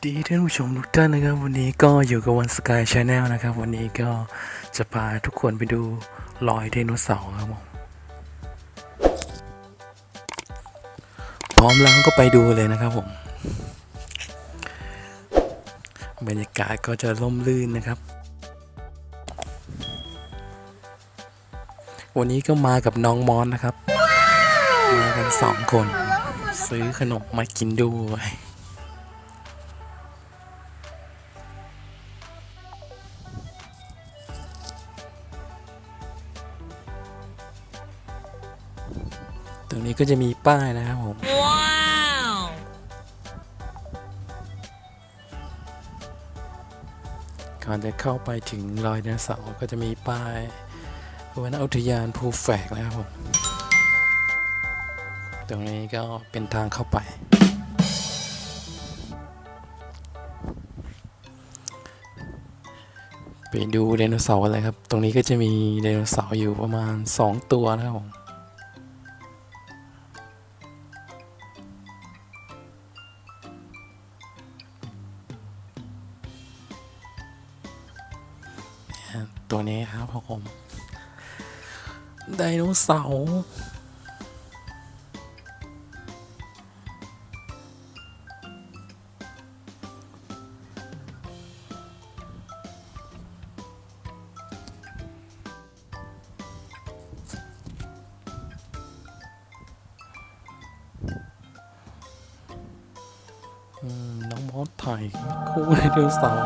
สดีท่านผู้ชมทุกท่านนะครับ วันนี้ก็อยู่กับวันสกายชาแนลนะครับ วันนี้ก็จะพาทุกคนไปดูรอยไดโนเสาร์ครับผมพร้อมแล้วก็ไปดูเลยนะครับผม บรรยากาศก็จะร่มรื่นนะครับ วันนี้ก็มากับน้องมอนนะครับ มากันสองคน ซื้อขนมมากินด้วย รงนี้ก็จะมีป้ายนะครับผม Wow! ก่อนจะเข้าไปถึงรอยไดโนเสาร์ก็จะมีป้ายวนอุทยานภูแฝกนะครับผมตรงนี้ก็เป็นทางเข้าไป ไปดูไดโนเสาร์กันเลยครับ ตรงนี้ก็จะมีไดโนเสาร์อยู่ประมาณ 2 ตัวนะครับผม โนเสาร์อืมน้องมอสถ่ายคู่ไดโนเสาร์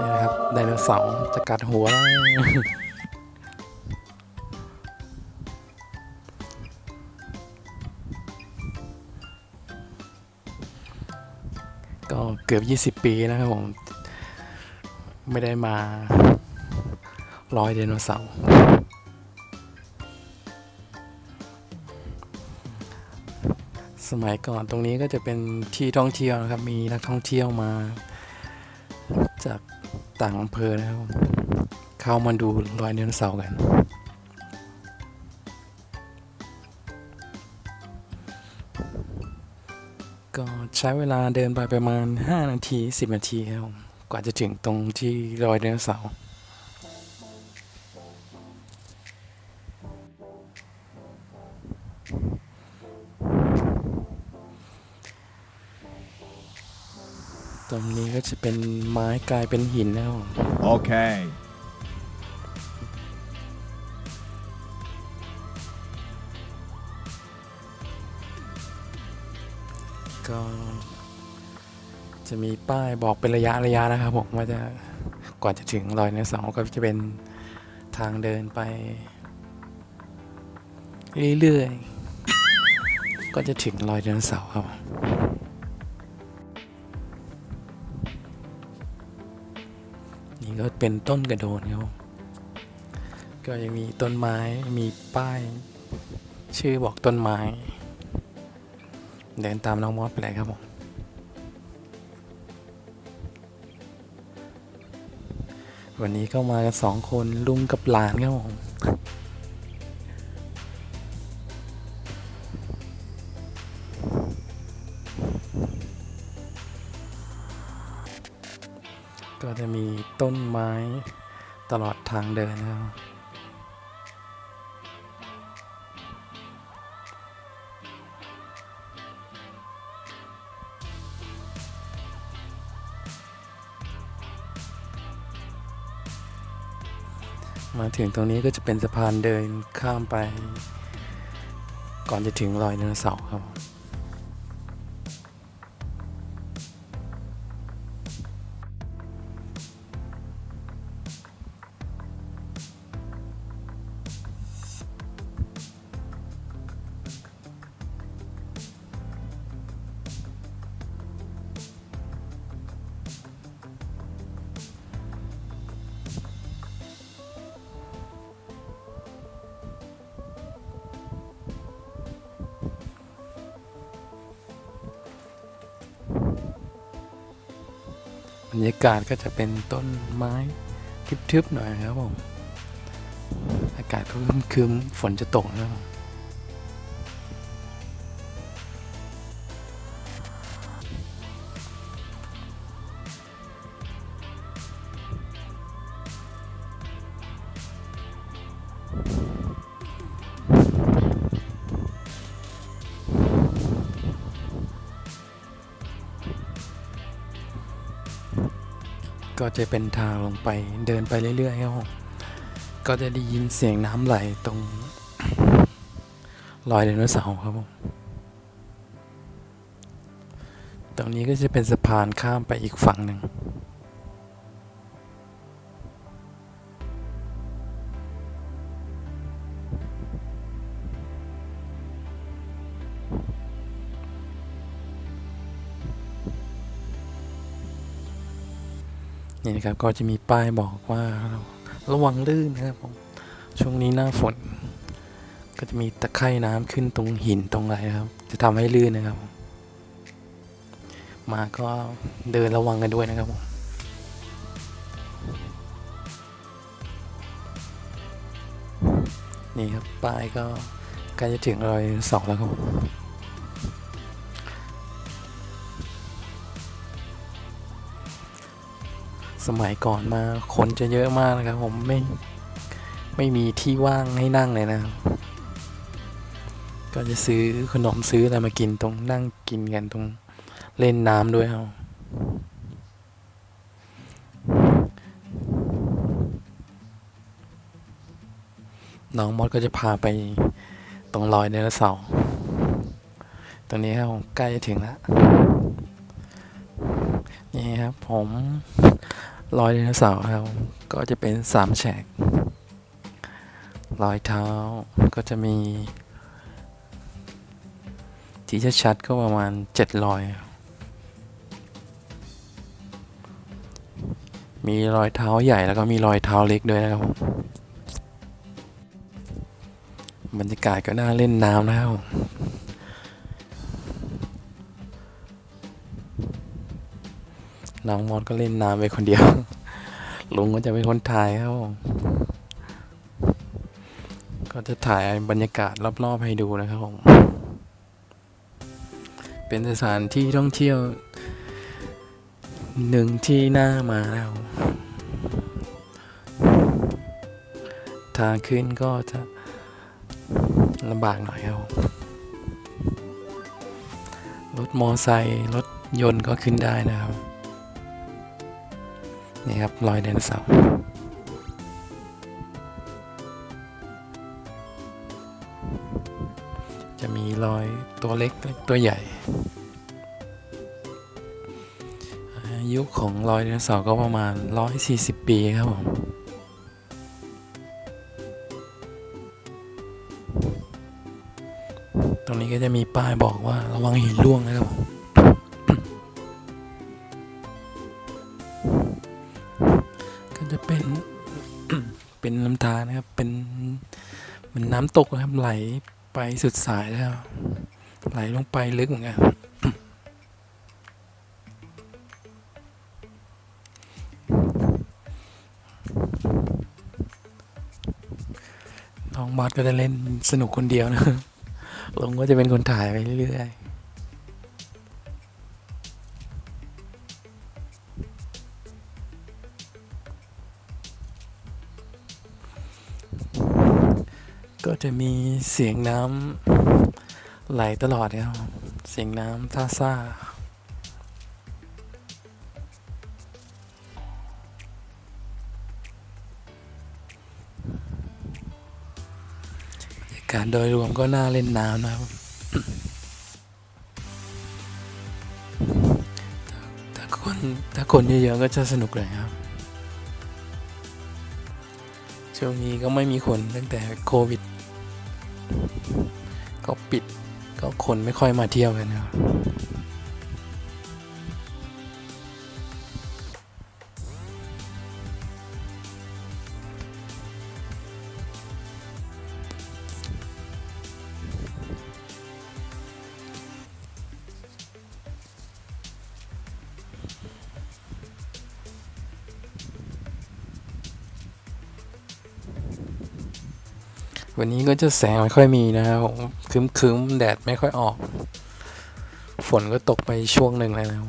นี่นะครับไดโนเสาร์จะกัดหัวแล้ ก็เกือบ 20 ปีนะครับผม ไม่ได้มาร้อยไดโนเสาร์สมัยก่อนตรงนี้ก็จะเป็นที่ท่องเที่ยวนะครับ มีนักท่องเที่ยวมา จากต่างอำเภอนะครับผมเข้ามาดูรอยไดโนเสาร์กัน ก็ใช้เวลาเดินไปประมาณ 5 นาที 10 นาทีครับ กว่าจะถึงตรงที่รอยไดโนเสาร์ตรงนี้ก็จะเป็นไม้กลายเป็นหินแล้ว Okay. ก็จะมีป้ายบอกเป็นระยะระยะนะครับผมว่าจะกว่าจะถึงรอยไดโนเสาก็จะเป็นทางเดินไป เรื่อยๆ ก็จะถึงรอยไดโนเสาครับนี่ก็เป็นต้นกระโดนครับ ก็ยังมีต้นไม้มีป้าย ชื่อบอกต้นไม้ เดินตามน้องมอสไปเลยครับผมวันนี้ก็มากันสองคนลุงกับหลานครับผมก็จะมีต้นไม้ตลอดทางเดินนะครับ มาถึงตรงนี้ก็จะเป็นสะพานเดินข้ามไป ก่อนจะถึงรอยไดโนเสาร์ครับ กาศก็จะเป็นต้นไม้ทึบๆหน่อยครับผม อากาศก็คึมๆฝนจะตกนะครับ ก็จะเป็นทางลงไปเดินไปเรื่อยๆครับผมก็จะได้ยินเสียงน้ำไหลตรงรอยไดโนเสาร์ครับผมตรงนี้ก็จะเป็นสะพานข้ามไปอีกฝั่งหนึ่ง นี่นะครับก็จะมีป้ายบอกว่าระวังลื่นนะครับผมช่วงนี้หน้าฝน ก็จะมีตะไคร่น้ำขึ้นตรงหินตรงอะไรนะครับ จะทำให้ลื่นนะครับ มาก็เดินระวังกันด้วยนะครับผมนี่ครับป้ายก็ใกล้จะถึงรอยสองแล้วครับ สมัยก่อนมาคนจะเยอะมากนะครับ ผมไม่ไม่มีที่ว่างให้นั่งเลยนะ ก็จะซื้อขนมซื้ออะไรมากินตรงนั่งกินกันตรงเล่นน้ำด้วยครับน้องมดก็จะพาไปตรงรอยไดโนเสาตรงนี้ครับผมใกล้จะถึงแล้ว นี่ครับผม รอยไดโนเสาร์ครับก็จะเป็นสามแฉกรอยเท้าก็จะมีที่ชัดๆก็ประมาณเจ็ดรอย มีรอยเท้าใหญ่แล้วก็มีรอยเท้าเล็กด้วยนะครับบรรยากาศก็น่าเล่นน้ำนะครับ น้องมอสก็เล่นน้ำไปคนเดียว ลุงก็จะเป็นคนถ่ายครับผมก็จะถ่ายบรรยากาศรอบๆให้ดูนะครับผม เป็นสถานที่ท่องเที่ยวหนึ่งที่น่ามาแล้ว ทางขึ้นก็จะลำบากหน่อยครับผมรถมอไซค์รถยนต์ก็ขึ้นได้นะครับ นี่ครับรอยไดโนเสาร์จะมีรอยตัวเล็กตัวใหญ่ อายุของรอยไดโนเสาร์ก็ประมาณ 140 ปีครับผมตรงนี้ก็จะมีป้ายบอกว่าระวังหินร่วงนะครับผม นะครับ เป็นเหมันน้ำตกนะครับ ไหลไปสุดสายแล้ว ไหลลงไปลึกเหมือนกันน้องมอสก็จะเล่นสนุกคนเดียวนะ ลงก็จะเป็นคนถ่ายไปเรื่อยๆ จะมีเสียงน้ำไหลตลอดนะครับเสียงน้ำท่าซ่าบรรยากาศโดยรวมก็น่าเล่นน้ำนะครับ ถ้าคนถ้าคนเยอะๆก็จะสนุกเลยครับ ช่วงนี้ก็ไม่มีคนตั้งแต่โควิด ปิด ก็คนไม่ค่อยมาเที่ยวกันนะครับ ก็จะแสงไม่ค่อยมีนะครับผมครึ้มๆแดดไม่ค่อยออก ฝนก็ตกไปช่วงหนึ่งแล้วนะครับ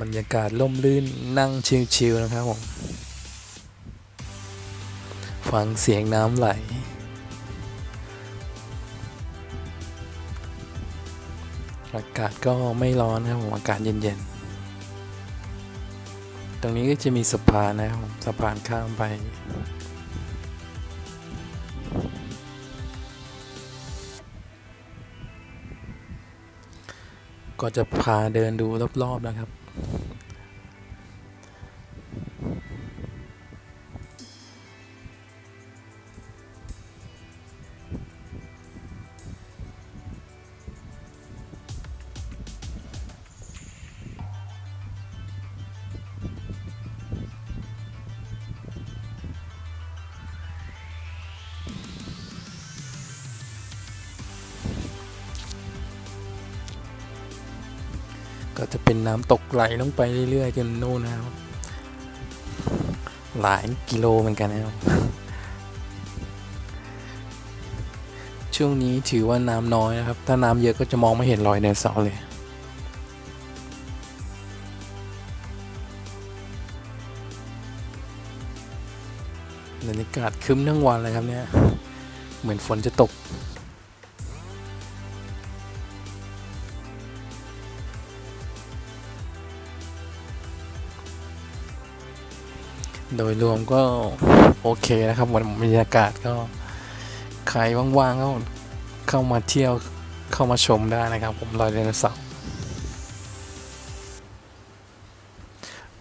บรรยากาศล่มลื่นนั่งชิลๆนะครับผมฟังเสียงน้ำไหล อากาศก็ไม่ร้อนนะครับผมอากาศเย็นๆ ตรงนี้ก็จะมีสะพานนะครับสะพานข้ามไป ก็จะพาเดินดูรอบๆนะครับ ก็จะเป็นน้ำตกไหลลงไปเรื่อยๆจนนู่นนะครับหลายกิโลเหมือนกันนะครับ ช่วงนี้ถือว่าน้ำน้อยนะครับ ถ้าน้ำเยอะก็จะมองไม่เห็นรอยไดโนเสาร์เลย บรรยากาศคึ้มทั้งวันเลยครับเนี่ย เหมือนฝนจะตก โดยรวมก็โอเคนะครับวันบรรยากาศก็ใครว่างๆก็เข้ามาเที่ยวเข้ามาชมได้นะครับ ผมรอยเดนเสาร์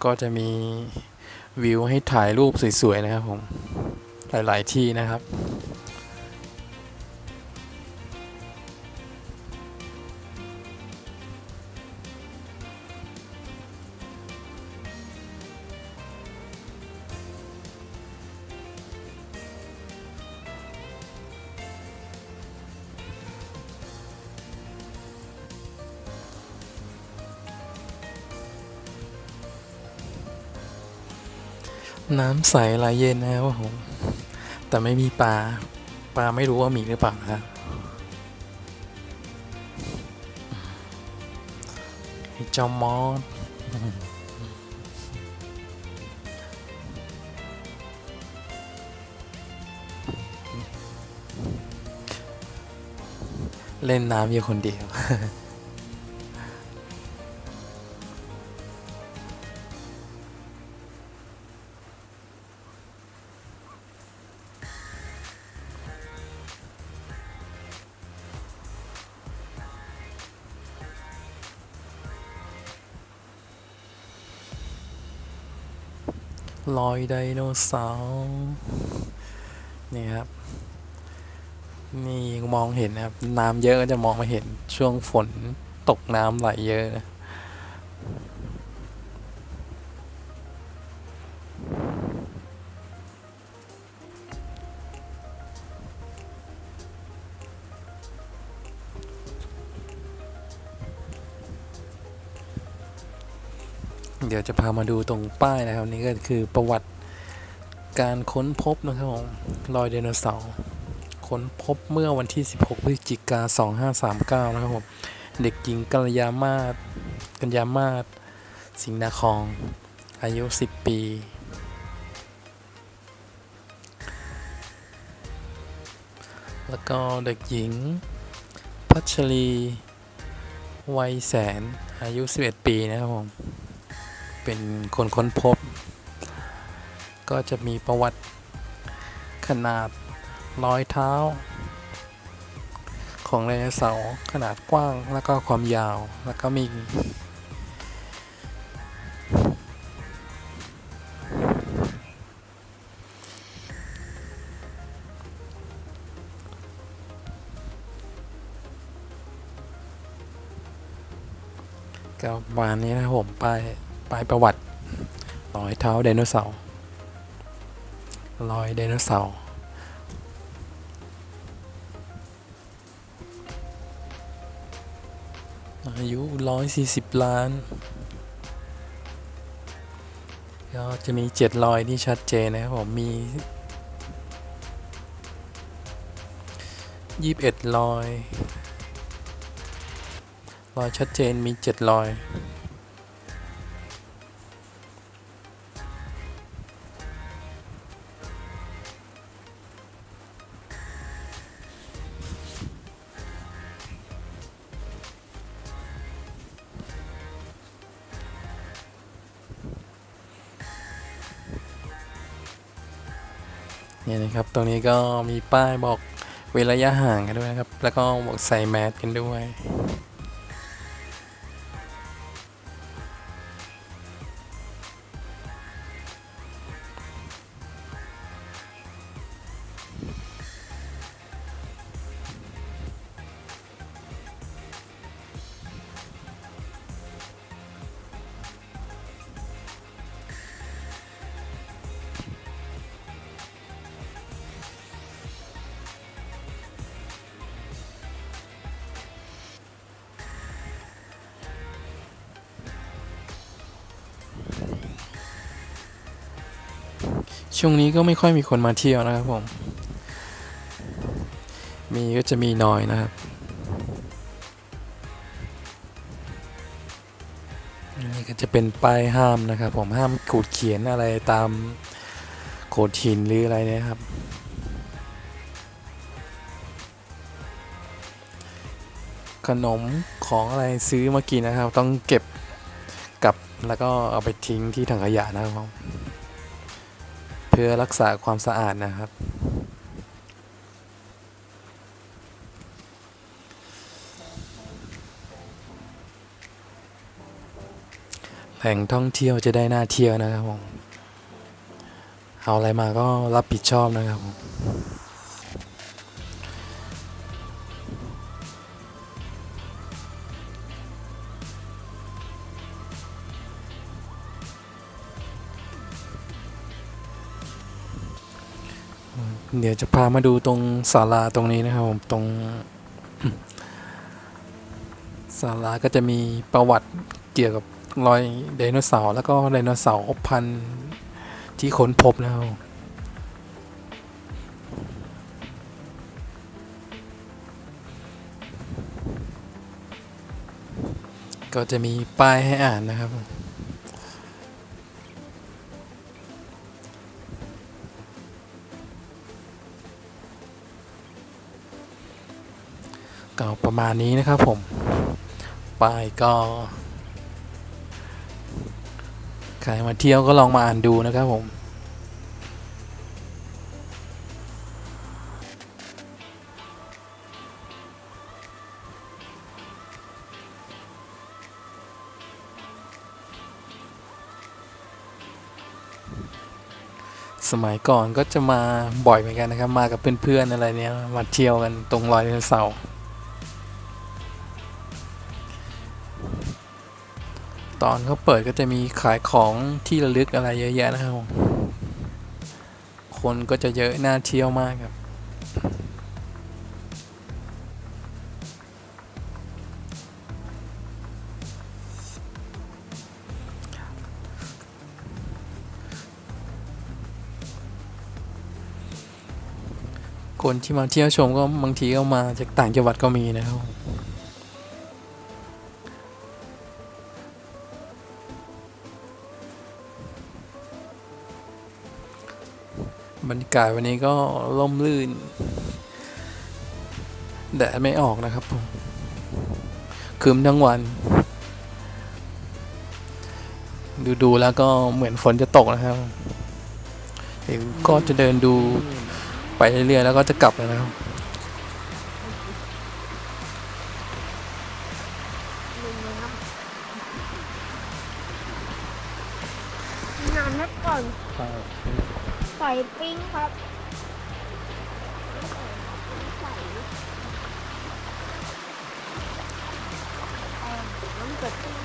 ก็จะมีวิวให้ถ่ายรูปสวยๆนะครับผมหลายๆที่นะครับ น้ำใสไหลเย็นนะครับผมแต่ไม่มีปลา ปลาไม่รู้ว่ามีหรือเปล่านะครับไอ้เจ้ามอสเล่นน้ำอยู่คนเดียว อยไดโนเสาร์นี่ครับ นี่มองเห็นนะครับ น้ำเยอะก็จะมองไม่เห็นช่วงฝนตกน้ำไหลเยอะ ดี๋ยวจะพามาดูตรงป้ายนะครับ นี่ก็คือประวัติการค้นพบนะครับผมรอยไดโนเสาร์ค้นพบเมื่อวันที่ 16 พฤศจิกา2539 นะครับผมเด็กหญิงกัลยามาศกัญญามาศสิงห์นาคอง อายุ 10 ปี แล้วก็เด็กหญิง พัชรี วัยแสน อายุ 11 ปีนะครับผม เป็นคนค้นพบ ก็จะมีประวัติขนาดรอยเท้า ของไดโนเสาร์ขนาดกว้างแล้วก็ความยาวแล้วก็มีก็ประมาณนี้นะผมไปายป้ายประวัติรอยเท้าไดโนเสาร์รอยไดโนเสาร์อายุ 140 ล้านก็จะมี 7 รอยที่ชัดเจนนะครับผม มี 21 รอย รอยชัดเจนมี 7 รอย นะครับ ตรงนี้ก็มีป้ายบอกเว้นระยะห่างกันด้วยนะครับ แล้วก็บอกใส่แมสกันด้วย ช่วงนี้ก็ไม่ค่อยมีคนมาเที่ยวนะครับผม มีก็จะมีน้อยนะครับนี่ก็จะเป็นป้ายห้ามนะครับ ผมห้ามขูดเขียนอะไรตามโขดหินหรืออะไรนี่ยครับ ขนมของอะไรซื้อมากินนะครับ ต้องเก็บกลับแล้วก็เอาไปทิ้งที่ถังขยะนะครับผม พื่อรักษาความสะอาดนะครับ แหล่งท่องเที่ยวจะได้น่าเที่ยวนะครับผม เอาอะไรมาก็รับผิดชอบนะครับผม เดี๋ยวจะพามาดูตรงศาลาตรงนี้นะครับผมตรงศาลาก็จะมีประวัติเกี่ยวกับรอยไดโนเสาร์แล้วก็ไดโนเสาร์พันธุ์ที่ค้นพบนะครับก็จะมีป้ายให้อ่านนะครับ ก็ประมาณนี้นะครับผมป้ายก็ ใครมาเที่ยวก็ลองมาอ่านดูนะครับผมสมัยก่อนก็จะมาบ่อยเหมือนกันนะครับ มากับเพื่อนๆอะไรเนี้ยมาเที่ยวกันตรงรอยเสาร์ ตอนเขาเปิดก็จะมีขายของที่ระลึกอะไรเยอะแยะนะครับผมคนก็จะเยอะน่าเที่ยวมากครับ คนที่มาเที่ยวชมก็บางทีก็มาจากต่างจังหวัดก็มีนะครับ บรรยากาศวันนี้ก็ร่มรื่น แดดไม่ออกนะครับผมคืมทั้งวัน ดูดูๆแล้วก็เหมือนฝนจะตกนะครับเดี๋ยวก็จะเดินดูไปเรื่อยๆแล้วก็จะกลับแล้วนะครับนานนักก่อน ใส่ปิ้งครับน้ำกระติ้งลู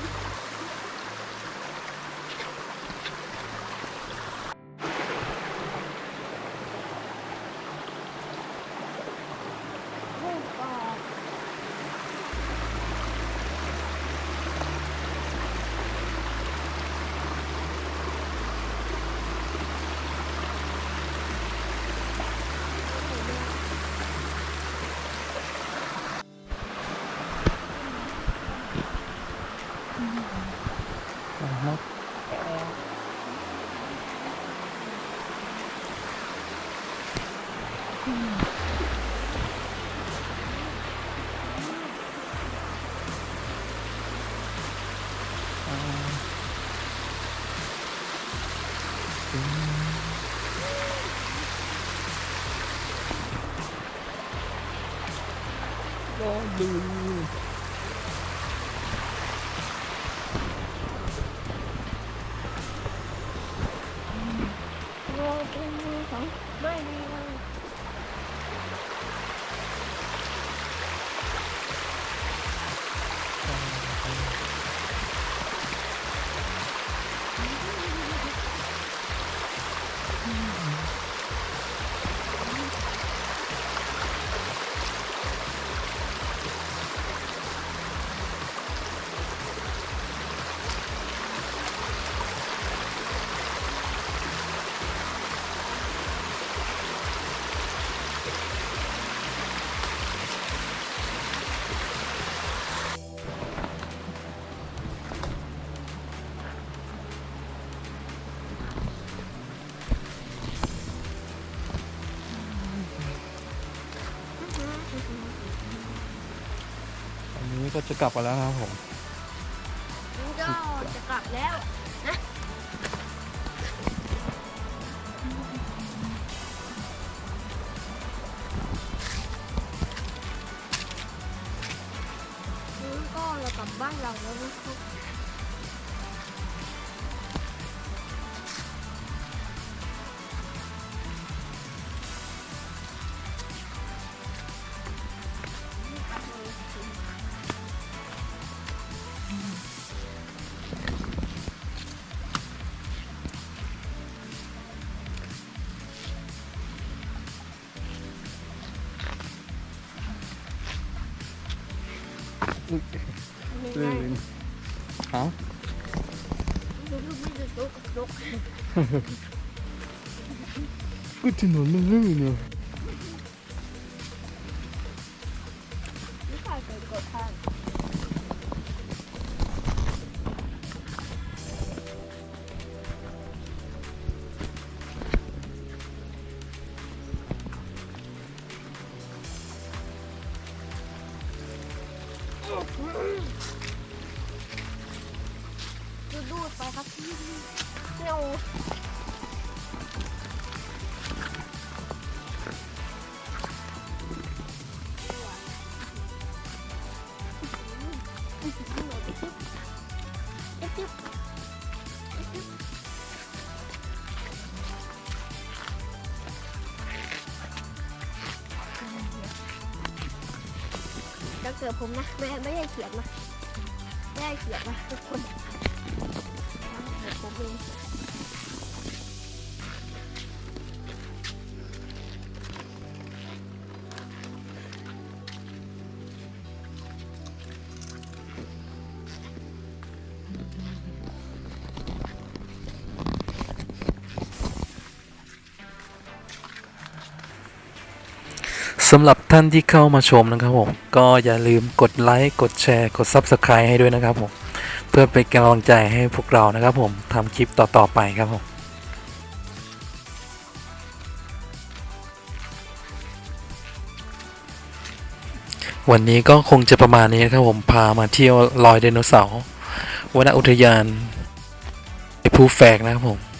Hallelujah. จะกลับมาแล้วนะครับผม ก็ถนนมันลื่นเนอะนี่ใครเคยกดทางดูดูดไปครับเร็ว กิดผมนะ แม่ไม่ได้เขียนนะ ไม่ได้เขียนนะทุกคน สำหรับท่านที่เข้ามาชมนะครับผม ก็อย่าลืมกดไลค์ กดแชร์ กด Subscribe ให้ด้วยนะครับผม เพื่อเป็นกำลังใจให้พวกเรานะครับผมทำคลิปต่อ ๆ ไปครับผมวันนี้ก็คงจะประมาณนี้นะครับผมพามาเที่ยวลอยไดโนเสาร์วนอุทยานภูแฝกนะครับผม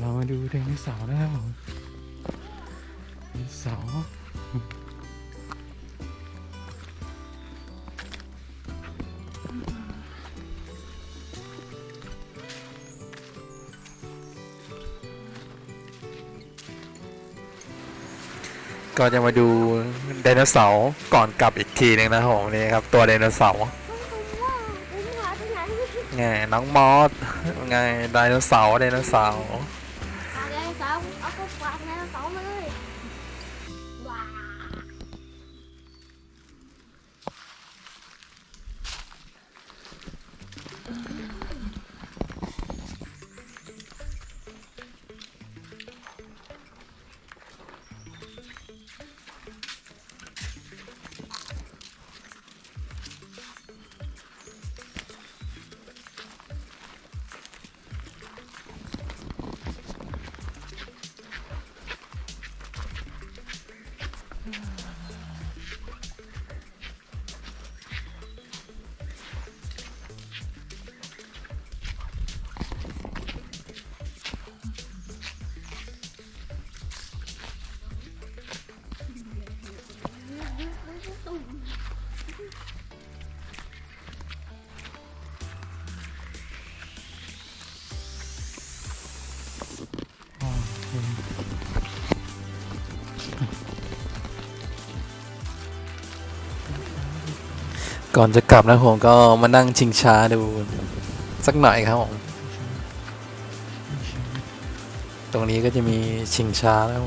เรามาดูไดโนเสาร์นะครับผมไดโนเสาร์ก็จะมาดูไดโนเสาร์ก่อนกลับอีกทีหนึงนะครับผมนี่ครับ ตัวไดโนเสาร์ผมหาที่ไหนไงน้องมอสไงไดโนเสาร์ไดโนเสาร์ ก่อนจะกลับนะผมก็มานั่งชิงช้าดูสักหน่อยครับผมตรงนี้ก็จะมีชิงช้าแล้ว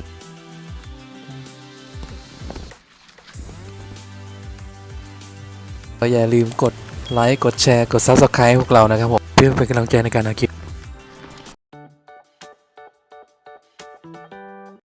ก็อย่าลืมกดไลค์ กดแชร์ กด Subscribe พวกเรานะครับผม เพื่อเป็นกำลังใจในการทำคลิป